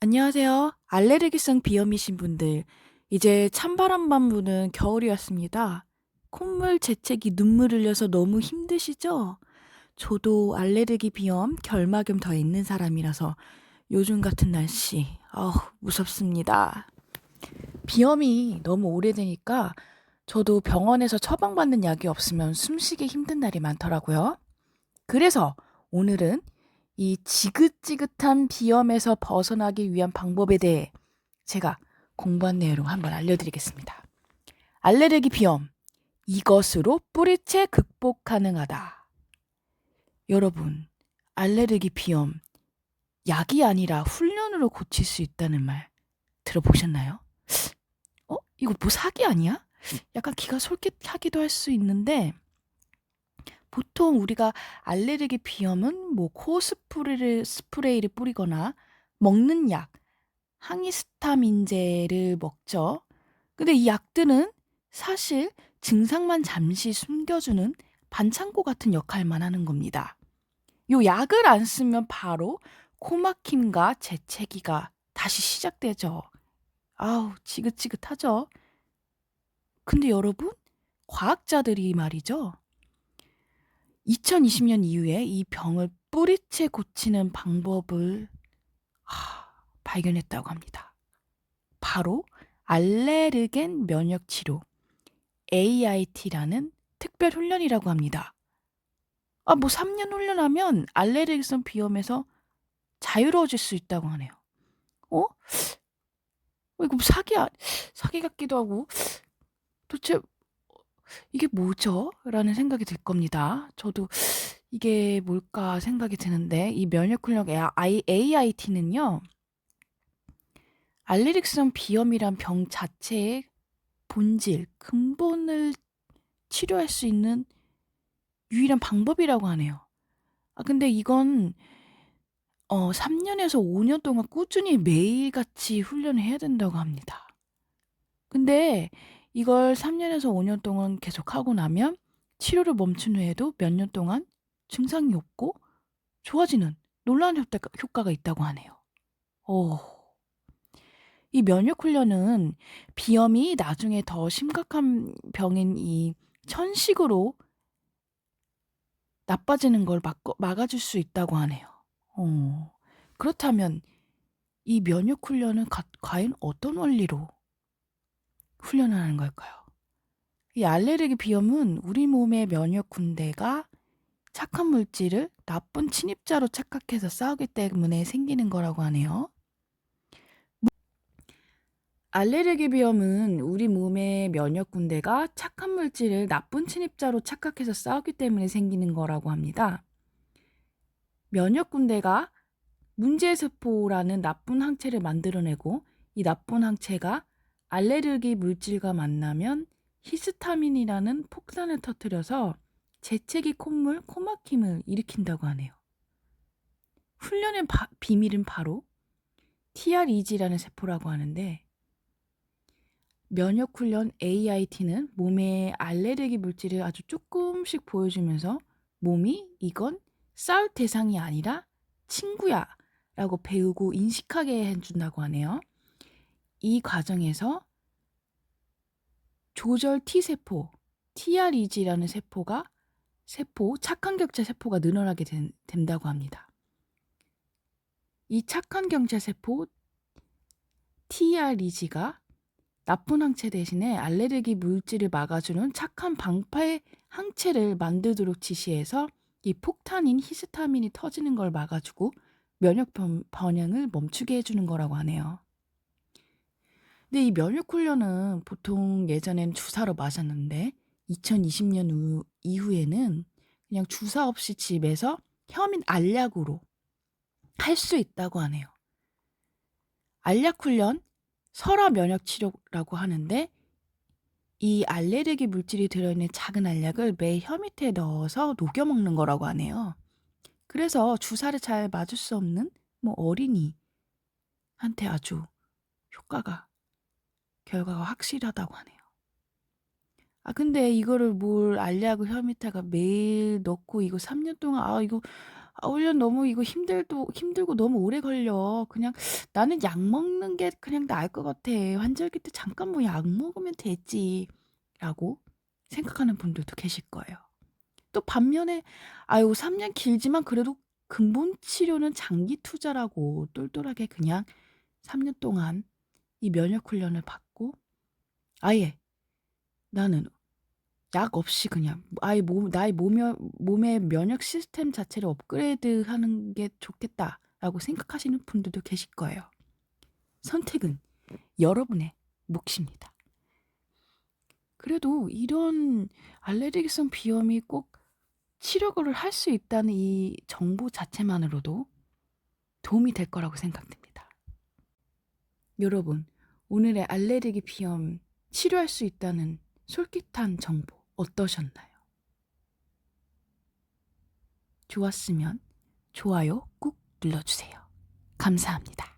안녕하세요. 알레르기성 비염이신 분들, 이제 찬바람만 부는 겨울이 왔습니다. 콧물, 재채기, 눈물 흘려서 너무 힘드시죠? 저도 알레르기 비염, 결막염 더 있는 사람이라서 요즘 같은 날씨, 아우, 무섭습니다. 비염이 너무 오래되니까 저도 병원에서 처방받는 약이 없으면 숨쉬기 힘든 날이 많더라고요. 그래서 오늘은 이 지긋지긋한 비염에서 벗어나기 위한 방법에 대해 제가 공부한 내용 한번 알려드리겠습니다. 알레르기 비염. 이것으로 뿌리채 극복 가능하다. 여러분, 알레르기 비염. 약이 아니라 훈련으로 고칠 수 있다는 말 들어보셨나요? 어? 이거 뭐 사기 아니야? 약간 기가 솔깃하기도 할 수 있는데, 보통 우리가 알레르기 비염은 뭐 코 스프레를 스프레이를 뿌리거나 먹는 약, 항히스타민제를 먹죠. 근데 이 약들은 사실 증상만 잠시 숨겨주는 반창고 같은 역할만 하는 겁니다. 요 약을 안 쓰면 바로 코막힘과 재채기가 다시 시작되죠. 아우, 지긋지긋하죠. 근데 여러분, 과학자들이 말이죠. 2020년 이후에 이 병을 뿌리채 고치는 방법을 하, 발견했다고 합니다. 바로 알레르겐 면역 치료 AIT라는 특별 훈련이라고 합니다. 아, 뭐 3년 훈련하면 알레르기성 비염에서 자유로워질 수 있다고 하네요. 어? 어 이거 뭐 사기, 아, 사기 같기도 하고, 도대체 이게 뭐죠? 라는 생각이 들 겁니다. 저도 이게 뭘까 생각이 드는데, 이 면역훈련 AIT는요, 알레르기성 비염이란 병 자체의 본질, 근본을 치료할 수 있는 유일한 방법이라고 하네요. 아, 근데 이건 어, 3 년에서 5 년 동안 꾸준히 매일같이 훈련을 해야 된다고 합니다. 근데 이걸 3년에서 5년 동안 계속하고 나면 치료를 멈춘 후에도 몇 년 동안 증상이 없고 좋아지는 놀라운 효과가, 있다고 하네요. 오. 이 면역 훈련은 비염이 나중에 더 심각한 병인 이 천식으로 나빠지는 걸 막어, 막아줄 수 있다고 하네요. 어. 그렇다면 이 면역 훈련은 가, 과연 어떤 원리로 훈련을 하는 걸까요? 이 알레르기 비염은 우리 몸의 면역 군대가 착한 물질을 나쁜 침입자로 착각해서 싸우기 때문에 생기는 거라고 하네요. 알레르기 비염은 우리 몸의 면역 군대가 착한 물질을 나쁜 침입자로 착각해서 싸우기 때문에 생기는 거라고 합니다. 면역 군대가 문제세포라는 나쁜 항체를 만들어내고 이 나쁜 항체가 알레르기 물질과 만나면 히스타민이라는 폭탄을 터뜨려서 재채기 콧물, 코막힘을 일으킨다고 하네요. 훈련의 바, 비밀은 바로 TREG라는 세포라고 하는데 면역 훈련 AIT는 몸에 알레르기 물질을 아주 조금씩 보여주면서 몸이 이건 싸울 대상이 아니라 친구야 라고 배우고 인식하게 해준다고 하네요. 이 과정에서 조절 T세포, TREG라는 세포가 세포, 착한 격자 세포가 늘어나게 된, 된다고 합니다. 이 착한 경자 세포 TREG가 나쁜 항체 대신에 알레르기 물질을 막아주는 착한 방파의 항체를 만들도록 지시해서 이 폭탄인 히스타민이 터지는 걸 막아주고 면역 번영을 멈추게 해주는 거라고 하네요. 근데 이 면역 훈련은 보통 예전엔 주사로 맞았는데 2020년 이후에는 그냥 주사 없이 집에서 혐인 알약으로 할 수 있다고 하네요. 알약 훈련 설화 면역 치료라고 하는데 이 알레르기 물질이 들어있는 작은 알약을 매 혀 밑에 넣어서 녹여 먹는 거라고 하네요. 그래서 주사를 잘 맞을 수 없는 뭐 어린이한테 아주 효과가 결과가 확실하다고 하네요. 아 근데 이거를 뭘 알약을 혀 밑에가 매일 넣고 이거 3 년 동안 아 이거 아, 훈련 너무 이거 힘들도 힘들고 너무 오래 걸려. 그냥 나는 약 먹는 게 그냥 나을 것 같아. 환절기 때 잠깐 뭐 약 먹으면 되지. 라고 생각하는 분들도 계실 거예요. 또 반면에 아유 3 년 길지만 그래도 근본 치료는 장기 투자라고 똘똘하게 그냥 3 년 동안 이 면역 훈련을 받고 아예 나는 약 없이 그냥 아예 몸 나의 몸의 몸의 면역 시스템 자체를 업그레이드하는 게 좋겠다라고 생각하시는 분들도 계실 거예요. 선택은 여러분의 몫입니다. 그래도 이런 알레르기성 비염이 꼭 치료를 할 수 있다는 이 정보 자체만으로도 도움이 될 거라고 생각됩니다. 여러분, 오늘의 알레르기 비염 치료할 수 있다는 솔깃한 정보 어떠셨나요? 좋았으면 좋아요 꾹 눌러주세요. 감사합니다.